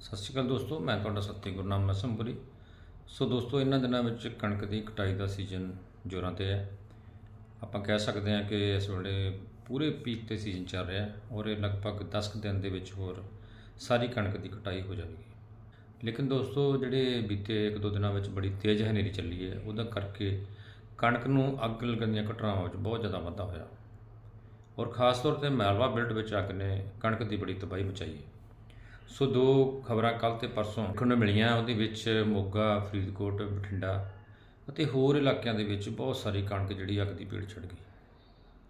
ਸਤਿ ਸ਼੍ਰੀ ਅਕਾਲ ਦੋਸਤੋ, ਮੈਂ ਤੁਹਾਡਾ ਸਤਿ ਗੁਰਨਾਮ ਮਸਮਪੁਰੀ ਸੋ ਦੋਸਤੋ, ਇਹਨਾਂ ਦਿਨਾਂ ਵਿੱਚ ਕਣਕ ਦੀ ਕਟਾਈ ਦਾ ਸੀਜ਼ਨ ਜੋਰਾਂ ਤੇ ਹੈ। ਆਪਾਂ ਕਹਿ ਸਕਦੇ ਹਾਂ ਕਿ ਇਸ ਵੇਲੇ ਪੂਰੇ ਪੀਕ ਤੇ ਸੀਜ਼ਨ ਚੱਲ ਰਿਹਾ ਹੈ ਔਰ ਇਹ ਲਗਭਗ 10 ਕੁ ਦਿਨ ਦੇ ਵਿੱਚ ਹੋਰ ਸਾਰੀ ਕਣਕ ਦੀ ਕਟਾਈ ਹੋ ਜਾਵੇਗੀ। ਲੇਕਿਨ ਦੋਸਤੋ, ਜਿਹੜੇ ਬੀਤੇ ਇੱਕ ਦੋ ਦਿਨਾਂ ਵਿੱਚ ਬੜੀ ਤੇਜ਼ ਹਨੇਰੀ ਚੱਲੀ ਹੈ, ਉਹਦਾ ਕਰਕੇ ਕਣਕ ਨੂੰ ਅੱਗ ਲੱਗਣ ਦੀਆਂ ਘਟਨਾਵਾਂ ਵਿੱਚ ਬਹੁਤ ਜ਼ਿਆਦਾ ਵਾਧਾ ਹੋਇਆ। ਔਰ ਖਾਸ ਤੌਰ ਤੇ ਮਾਲਵਾ ਬਿਲਟ ਵਿੱਚ ਅੱਗ ਨੇ ਕਣਕ ਦੀ ਬੜੀ ਤਬਾਹੀ ਮਚਾਈ ਹੈ। ਸੋ ਦੋ ਖਬਰਾਂ ਕੱਲ ਤੇ ਪਰਸੋਂ ਦੇਖਣ ਨੂੰ ਮਿਲੀਆਂ, ਉਹਦੇ ਵਿੱਚ ਮੋਗਾ, ਫਰੀਦਕੋਟ, ਬਠਿੰਡਾ ਅਤੇ ਹੋਰ ਇਲਾਕਿਆਂ ਦੇ ਵਿੱਚ ਬਹੁਤ ਸਾਰੀ ਕਣਕ ਜਿਹੜੀ ਅੱਗ ਦੀ ਭੇਟ ਛੜ ਗਈ।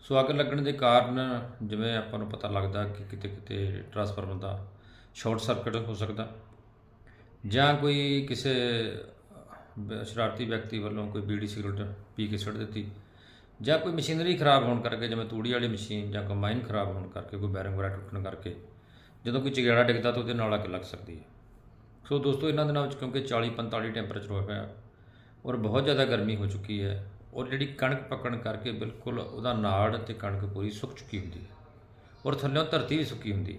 ਸੋ ਅੱਗ ਲੱਗਣ ਦੇ ਕਾਰਨ ਜਿਵੇਂ ਆਪਾਂ ਨੂੰ ਪਤਾ ਲੱਗਦਾ ਕਿ ਕਿਤੇ ਕਿਤੇ ਟਰਾਂਸਫਾਰਮਰ ਦਾ ਸ਼ਾਰਟ ਸਰਕਟ ਹੋ ਸਕਦਾ ਜਾਂ ਕੋਈ ਕਿਸੇ ਸ਼ਰਾਰਤੀ ਵਿਅਕਤੀ ਵੱਲੋਂ ਕੋਈ ਬੀੜੀ ਸਿਗਰਟ ਪੀ ਕੇ ਛੱਡ ਦਿੱਤੀ ਜਾਂ ਕੋਈ ਮਸ਼ੀਨਰੀ ਖਰਾਬ ਹੋਣ ਕਰਕੇ ਜਿਵੇਂ ਤੂੜੀ ਵਾਲੀ ਮਸ਼ੀਨ ਜਾਂ ਕੰਬਾਈਨ ਖਰਾਬ ਹੋਣ ਕਰਕੇ, ਕੋਈ ਬੈਰਿੰਗ ਵਗੈਰਾ ਟੁੱਟਣ ਕਰਕੇ ਜਦੋਂ ਕੋਈ ਚਿਗੜਾ ਡਿੱਗਦਾ ਤਾਂ ਉਹਦੇ ਨਾਲ ਅੱਗ ਲੱਗ ਸਕਦੀ ਹੈ। ਸੋ ਦੋਸਤੋ, ਇਹਨਾਂ ਦਿਨਾਂ ਵਿੱਚ ਕਿਉਂਕਿ 40 45 ਟੈਂਪਰੇਚਰ ਹੋਇਆ ਹੋਇਆ, ਔਰ ਬਹੁਤ ਜ਼ਿਆਦਾ ਗਰਮੀ ਹੋ ਚੁੱਕੀ ਹੈ, ਔਰ ਜਿਹੜੀ ਕਣਕ ਪੱਕਣ ਕਰਕੇ ਬਿਲਕੁਲ ਉਹਦਾ ਨਾੜ ਤੇ ਕਣਕ ਪੂਰੀ ਸੁੱਕ ਚੁੱਕੀ ਹੁੰਦੀ ਹੈ, ਔਰ ਥੱਲੇੋਂ ਧਰਤੀ ਵੀ ਸੁੱਕੀ ਹੁੰਦੀ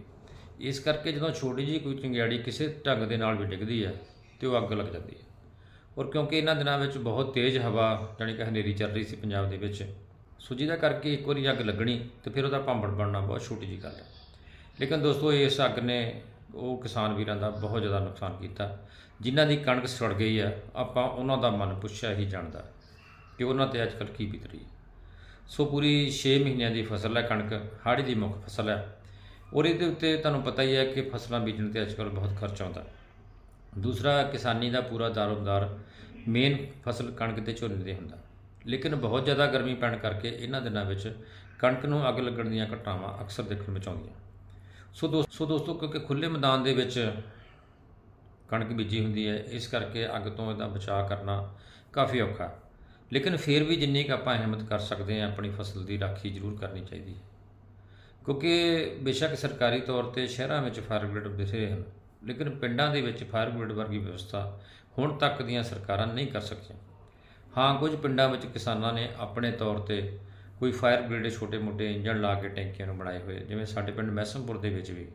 ਇਸ ਕਰਕੇ ਜਦੋਂ ਛੋਟੀ ਜਿਹੀ ਕੋਈ ਚਿੰਗਿਆੜੀ ਕਿਸੇ ਢੰਗ ਦੇ ਨਾਲ ਵੀ ਡਿੱਗਦੀ ਹੈ, ਤੇ ਉਹ ਅੱਗ ਲੱਗ ਜਾਂਦੀ ਹੈ। ਔਰ ਕਿਉਂਕਿ ਇਹਨਾਂ ਦਿਨਾਂ ਵਿੱਚ ਬਹੁਤ ਤੇਜ਼ ਹਵਾ ਜਾਣੀ ਕਿ ਹਨੇਰੀ ਚੱਲ ਰਹੀ ਸੀ ਪੰਜਾਬ ਦੇ ਵਿੱਚ, ਸੋ ਜਿਹਦਾ ਕਰਕੇ ਇੱਕ ਵਾਰੀ ਅੱਗ ਲੱਗਣੀ ਤੇ ਫਿਰ ਉਹਦਾ ਭਾਂਬੜ ਬਣਨਾ ਬਹੁਤ ਛੋਟੀ ਜਿਹੀ ਗੱਲ ਹੈ। ਲੇਕਿਨ ਦੋਸਤੋ ਇਸ ਅੱਗ ਨੇ ਉਹ ਕਿਸਾਨ ਵੀਰਾਂ ਦਾ ਬਹੁਤ ਜ਼ਿਆਦਾ ਨੁਕਸਾਨ ਕੀਤਾ। ਜਿਨ੍ਹਾਂ ਦੀ ਕਣਕ ਸੜ ਗਈ ਹੈ ਆਪਾਂ ਉਹਨਾਂ ਦਾ ਮਨ ਪੁੱਛਿਆ ਹੀ ਜਾਣਦਾ ਕਿ ਉਹਨਾਂ ਤੇ ਅੱਜ ਕੱਲ੍ਹ ਕੀ ਬੀਤ ਰਹੀ ਹੈ। ਸੋ ਪੂਰੀ 6 ਮਹੀਨਿਆਂ ਦੀ ਫਸਲ ਹੈ ਕਣਕ, ਹਾੜੀ ਦੀ ਮੁੱਖ ਫਸਲ ਹੈ। ਔਰ ਇਹਦੇ ਉੱਤੇ ਤੁਹਾਨੂੰ ਪਤਾ ਹੀ ਹੈ ਕਿ ਫਸਲਾਂ ਬੀਜਣ ਤੇ ਅੱਜ ਕੱਲ੍ਹ ਬਹੁਤ ਖਰਚ ਆਉਂਦਾ। ਦੂਸਰਾ, ਕਿਸਾਨੀ ਦਾ ਪੂਰਾ ਦਾਰੋਮਦਾਰ ਮੇਨ ਫਸਲ ਕਣਕ ਤੇ ਝੋਨੇ ਦੇ ਹੁੰਦਾ। ਲੇਕਿਨ ਬਹੁਤ ਜ਼ਿਆਦਾ ਗਰਮੀ ਪੈਣ ਕਰਕੇ ਇਹਨਾਂ ਦਿਨਾਂ ਵਿੱਚ ਕਣਕ ਨੂੰ ਅੱਗ ਲੱਗਣ ਦੀਆਂ ਘਟਨਾਵਾਂ ਅਕਸਰ ਦੇਖਣ ਵਿੱਚ ਆਉਂਦੀਆਂ। ਸੋ ਦੋਸਤੋ ਸੋ ਦੋਸਤੋ, ਕਿਉਂਕਿ ਖੁੱਲੇ ਮੈਦਾਨ ਦੇ ਵਿੱਚ ਕਣਕ ਬੀਜੀ ਹੁੰਦੀ ਹੈ, ਇਸ ਕਰਕੇ ਅੱਗ ਤੋਂ ਇਹਦਾ ਬਚਾਅ ਕਰਨਾ ਕਾਫੀ ਔਖਾ ਲੇਕਿਨ ਫਿਰ ਵੀ ਜਿੰਨੀ ਕੁ ਆਪਾਂ ਹਿੰਮਤ ਕਰ ਸਕਦੇ ਹਾਂ, ਆਪਣੀ ਫਸਲ ਦੀ ਰਾਖੀ ਜ਼ਰੂਰ ਕਰਨੀ ਚਾਹੀਦੀ ਹੈ। ਕਿਉਂਕਿ ਬੇਸ਼ੱਕ ਸਰਕਾਰੀ ਤੌਰ ਤੇ ਸ਼ਹਿਰਾਂ ਵਿੱਚ ਫਾਇਰ ਬ੍ਰਿਗੇਡ ਬਥੇਰੇ ਹਨ, ਲੇਕਿਨ ਪਿੰਡਾਂ ਦੇ ਵਿੱਚ ਫਾਇਰ ਬ੍ਰਿਗੇਡ ਵਰਗੀ ਵਿਵਸਥਾ ਹੁਣ ਤੱਕ ਦੀਆਂ ਸਰਕਾਰਾਂ ਨਹੀਂ ਕਰ ਸਕੀਆਂ। ਹਾਂ, ਕੁਝ ਪਿੰਡਾਂ ਵਿੱਚ ਕਿਸਾਨਾਂ ਨੇ ਆਪਣੇ ਤੌਰ ਤੇ ਕੋਈ ਫਾਇਰ ਬ੍ਰਿਗੇਡ ਛੋਟੇ-ਮੋਟੇ ਇੰਜਣ ਲਾ ਕੇ ਟੈਂਕੀਆਂ ਨੂੰ ਬਣਾਏ ਹੋਏ, ਜਿਵੇਂ ਸਾਡੇ ਪਿੰਡ ਮੈਸਮਪੁਰ ਦੇ ਵਿੱਚ ਵੀ।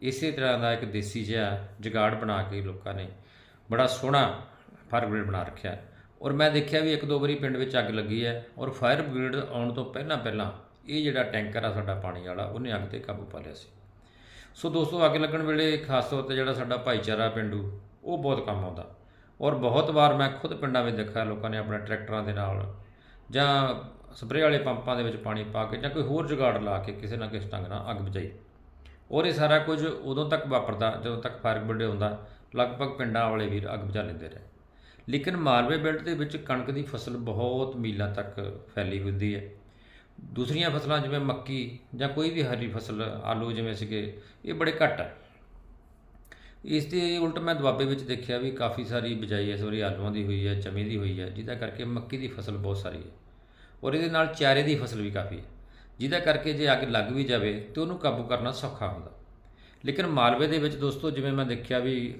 ਇਸੇ ਤਰ੍ਹਾਂ ਦਾ ਇੱਕ ਦੇਸੀ ਜਿਹਾ ਜਗਾੜ ਬਣਾ ਕੇ ਲੋਕਾਂ ਨੇ ਬੜਾ ਸੋਹਣਾ ਫਾਇਰ ਬ੍ਰਿਗੇਡ ਬਣਾ ਰੱਖਿਆ। ਔਰ ਮੈਂ ਦੇਖਿਆ ਵੀ ਇੱਕ ਦੋ ਵਾਰੀ ਪਿੰਡ ਵਿੱਚ ਅੱਗ ਲੱਗੀ ਹੈ ਔਰ ਫਾਇਰ ਬ੍ਰਿਗੇਡ ਆਉਣ ਤੋਂ ਪਹਿਲਾਂ ਪਹਿਲਾਂ ਇਹ ਜਿਹੜਾ ਟੈਂਕਰ ਆ ਸਾਡਾ ਪਾਣੀ ਵਾਲਾ, ਉਹਨੇ ਅੱਗ ਤੇ ਕਾਬੂ ਪਾ ਲਿਆ ਸੀ। ਸੋ ਦੋਸਤੋ, ਅੱਗ ਲੱਗਣ ਵੇਲੇ ਖਾਸ ਤੌਰ ਤੇ ਜਿਹੜਾ ਸਾਡਾ ਭਾਈਚਾਰਾ ਪਿੰਡੂ, ਉਹ ਬਹੁਤ ਕੰਮ ਆਉਂਦਾ। ਔਰ ਬਹੁਤ ਵਾਰ ਮੈਂ ਖੁਦ ਪਿੰਡਾਂ ਵਿੱਚ ਦੇਖਿਆ, ਲੋਕਾਂ ਨੇ ਆਪਣੇ ਟਰੈਕਟਰਾਂ ਦੇ ਨਾਲ ਜਾਂ ਸਪਰੇਅ ਵਾਲੇ ਪੰਪਾਂ ਦੇ ਵਿੱਚ ਪਾਣੀ ਪਾ ਕੇ ਜਾਂ ਕੋਈ ਹੋਰ ਜੁਗਾੜ ਲਾ ਕੇ ਕਿਸੇ ਨਾ ਕਿਸੇ ਢੰਗ ਨਾਲ ਅੱਗ ਬੁਝਾਈ। ਔਰ ਇਹ ਸਾਰਾ ਕੁਝ ਉਦੋਂ ਤੱਕ ਵਾਪਰਦਾ ਜਦੋਂ ਤੱਕ ਫਾਇਰ ਬ੍ਰਿਗੇਡ ਹੁੰਦਾ, ਲਗਭਗ ਪਿੰਡਾਂ ਵਾਲੇ ਵੀਰ ਅੱਗ ਬੁਝਾ ਲੈਂਦੇ ਰਹੇ। ਲੇਕਿਨ ਮਾਲਵੇ ਬੈਲਟ ਦੇ ਵਿੱਚ ਕਣਕ ਦੀ ਫਸਲ ਬਹੁਤ ਮੀਲਾਂ ਤੱਕ ਫੈਲੀ ਹੁੰਦੀ ਹੈ। ਦੂਸਰੀਆਂ ਫਸਲਾਂ ਜਿਵੇਂ ਮੱਕੀ ਜਾਂ ਕੋਈ ਵੀ ਹਰੀ ਫਸਲ, ਆਲੂ ਜਿਵੇਂ ਸੀਗੇ, ਇਹ ਬੜੇ ਘੱਟ ਹੈ ਇਸ ਦੇ ਉਲਟ ਮੈਂ ਦੁਆਬੇ ਵਿੱਚ ਦੇਖਿਆ ਵੀ ਕਾਫੀ ਸਾਰੀ ਬਿਜਾਈ ਇਸ ਵਾਰੀ ਆਲੂਆਂ ਦੀ ਹੋਈ ਹੈ ਚਮੇ ਦੀ ਹੋਈ ਹੈ, ਜਿਹਦਾ ਕਰਕੇ ਮੱਕੀ ਦੀ ਫਸਲ ਬਹੁਤ ਸਾਰੀ ਹੈ। ਔਰ ਇਹਦੇ ਨਾਲ ਚਾਰੇ ਦੀ ਫਸਲ ਵੀ ਕਾਫੀ ਹੈ। ਜਿਹਦਾ ਕਰਕੇ ਜੇ ਅੱਗ ਲੱਗ ਵੀ ਜਾਵੇ ਤੇ ਉਹਨੂੰ ਕਾਬੂ ਕਰਨਾ ਸੌਖਾ ਹੁੰਦਾ। ਲੇਕਿਨ ਮਾਲਵੇ ਦੇ ਵਿੱਚ ਦੋਸਤੋ, ਜਿਵੇਂ ਮੈਂ ਦੇਖਿਆ ਵੀ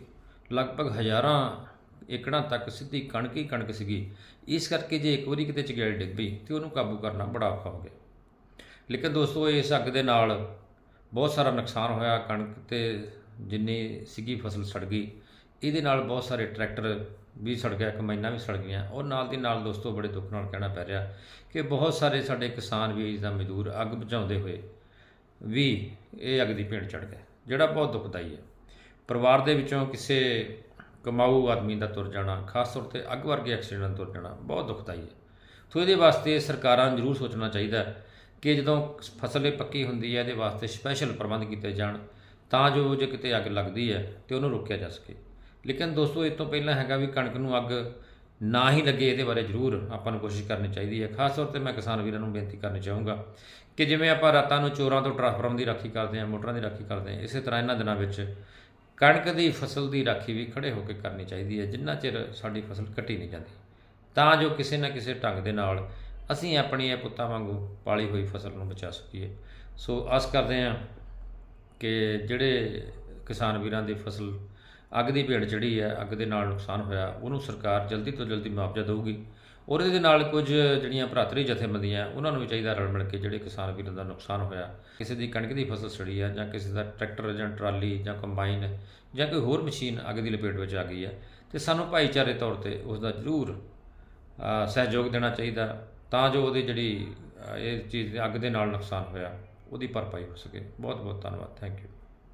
ਲਗਭਗ ਹਜ਼ਾਰਾਂ ਏਕੜਾਂ ਤੱਕ ਸਿੱਧੀ ਕਣਕ ਹੀ ਕਣਕ ਸੀਗੀ। ਇਸ ਕਰਕੇ ਜੇ ਇੱਕ ਵਾਰੀ ਕਿਤੇ ਚਗੇੜ ਡਿੱਗ ਪਈ ਤੇ ਉਹਨੂੰ ਕਾਬੂ ਕਰਨਾ ਬੜਾ ਔਖਾ ਹੋ ਗਿਆ। ਲੇਕਿਨ ਦੋਸਤੋ, ਇਸ ਅੱਗ ਦੇ ਨਾਲ ਬਹੁਤ ਸਾਰਾ ਨੁਕਸਾਨ ਹੋਇਆ। ਕਣਕ ਤੇ ਜਿੰਨੀ ਸੀਗੀ ਫਸਲ ਸੜ ਗਈ। ਇਹਦੇ ਨਾਲ ਬਹੁਤ ਸਾਰੇ ਟਰੈਕਟਰ ਵੀ ਸੜ ਗਿਆ ਕਮਾਈਨਾਂ ਵੀ ਸੜ ਗਈਆਂ। ਔਰ ਨਾਲ ਦੀ ਨਾਲ ਦੋਸਤੋ ਬੜੇ ਦੁੱਖ ਨਾਲ ਕਹਿਣਾ ਪੈ ਰਿਹਾ ਕਿ ਬਹੁਤ ਸਾਰੇ ਸਾਡੇ ਕਿਸਾਨ ਵੀ ਦਾ ਮਜ਼ਦੂਰ ਅੱਗ ਬੁਝਾਉਂਦੇ ਹੋਏ ਵੀ ਇਹ ਅੱਗ ਦੀ ਭੇਟ ਚੜ ਗਏ, ਜਿਹੜਾ ਬਹੁਤ ਦੁਖਦਾਈ ਹੈ। ਪਰਿਵਾਰ ਦੇ ਵਿੱਚੋਂ ਕਿਸੇ ਕਮਾਊ ਆਦਮੀ ਦਾ ਤੁਰ ਜਾਣਾ, ਖਾਸ ਤੌਰ ਤੇ ਅੱਗ ਵਰਗੇ ਐਕਸੀਡੈਂਟ ਤੁਰ ਜਾਣਾ, ਬਹੁਤ ਦੁਖਦਾਈ ਹੈ। ਸੋ ਇਹਦੇ ਵਾਸਤੇ ਸਰਕਾਰਾਂ ਨੂੰ ਜ਼ਰੂਰ ਸੋਚਣਾ ਚਾਹੀਦਾ ਕਿ ਜਦੋਂ ਫਸਲ ਇਹ ਪੱਕੀ ਹੁੰਦੀ ਹੈ, ਇਹਦੇ ਵਾਸਤੇ ਸਪੈਸ਼ਲ ਪ੍ਰਬੰਧ ਕੀਤੇ ਜਾਣ ਤਾਂ ਜੋ ਜੇ ਕਿਤੇ ਅੱਗ ਲੱਗਦੀ ਹੈ ਤੇ ਉਹਨੂੰ ਰੋਕਿਆ ਜਾ ਸਕੇ। ਲੇਕਿਨ ਦੋਸਤੋ, ਇਹ ਤੋਂ ਪਹਿਲਾਂ ਹੈਗਾ ਵੀ ਕਣਕ ਨੂੰ ਅੱਗ ਨਾ ਹੀ ਲੱਗੇ, ਇਹਦੇ ਬਾਰੇ ਜ਼ਰੂਰ ਆਪਾਂ ਨੂੰ ਕੋਸ਼ਿਸ਼ ਕਰਨੀ ਚਾਹੀਦੀ ਹੈ। ਖਾਸ ਤੌਰ ਤੇ ਮੈਂ ਕਿਸਾਨ ਵੀਰਾਂ ਨੂੰ ਬੇਨਤੀ ਕਰਨੀ ਚਾਹੂੰਗਾ ਕਿ ਜਿਵੇਂ ਆਪਾਂ ਰਾਤਾਂ ਨੂੰ ਚੋਰਾਂ ਤੋਂ ਟਰਾਂਸਫਾਰਮ ਦੀ ਰਾਖੀ ਕਰਦੇ ਹਾਂ, ਮੋਟਰਾਂ ਦੀ ਰਾਖੀ ਕਰਦੇ ਹਾਂ, ਇਸੇ ਤਰ੍ਹਾਂ ਇਹਨਾਂ ਦਿਨਾਂ ਵਿੱਚ ਕਣਕ ਦੀ ਫਸਲ ਦੀ ਰਾਖੀ ਵੀ ਖੜੇ ਹੋ ਕੇ ਕਰਨੀ ਚਾਹੀਦੀ ਹੈ, ਜਿੰਨਾ ਚਿਰ ਸਾਡੀ ਫਸਲ ਕੱਟੀ ਨਹੀਂ ਜਾਂਦੀ। ਤਾਂ ਜੋ ਕਿਸੇ ਨਾ ਕਿਸੇ ਢੰਗ ਦੇ ਨਾਲ ਅਸੀਂ ਆਪਣੀ ਇਹ ਪੁੱਤਾਂ ਵਾਂਗੂ ਪਾਲੀ ਹੋਈ ਫਸਲ ਨੂੰ ਬਚਾ ਸਕੀਏ। ਸੋ ਆਸ ਕਰਦੇ ਹਾਂ ਕਿ ਜਿਹੜੇ ਕਿਸਾਨ ਵੀਰਾਂ ਦੀ ਫਸਲ ਅੱਗ ਦੀ ਭੇਟ ਚੜੀ ਹੈ ਅੱਗ ਦੇ ਨਾਲ ਨੁਕਸਾਨ ਹੋਇਆ, ਉਹਨੂੰ ਸਰਕਾਰ ਜਲਦੀ ਤੋਂ ਜਲਦੀ ਮੁਆਵਜ਼ਾ ਦੇਊਗੀ। ਔਰ ਇਹਦੇ ਨਾਲ ਕੁਝ ਜਿਹੜੀਆਂ ਭਰਾਤਰੀ ਜਥੇਬੰਦੀਆਂ, ਉਹਨਾਂ ਨੂੰ ਵੀ ਚਾਹੀਦਾ ਰਲ ਮਿਲ ਕੇ ਜਿਹੜੇ ਕਿਸਾਨ ਵੀਰਾਂ ਦਾ ਨੁਕਸਾਨ ਹੋਇਆ। ਕਿਸੇ ਦੀ ਕਣਕ ਦੀ ਫਸਲ ਸੜੀ ਹੈ ਜਾਂ ਕਿਸੇ ਦਾ ਟਰੈਕਟਰ ਜਾਂ ਟਰਾਲੀ ਜਾਂ ਕੰਬਾਈਨ ਜਾਂ ਕੋਈ ਹੋਰ ਮਸ਼ੀਨ ਅੱਗ ਦੀ ਲਪੇਟ ਵਿੱਚ ਆ ਗਈ ਹੈ ਤੇ ਸਾਨੂੰ ਭਾਈਚਾਰੇ ਤੌਰ ਤੇ ਉਸ ਦਾ ਜ਼ਰੂਰ ਸਹਿਯੋਗ ਦੇਣਾ ਚਾਹੀਦਾ, ਤਾਂ ਜੋ ਉਹਦੀ ਜਿਹੜੀ ਇਹ ਚੀਜ਼ ਅੱਗ ਦੇ ਨਾਲ ਨੁਕਸਾਨ ਹੋਇਆ, ਉਹਦੀ ਭਰਪਾਈ ਹੋ ਸਕੇ। ਬਹੁਤ ਬਹੁਤ ਧੰਨਵਾਦ। Thank you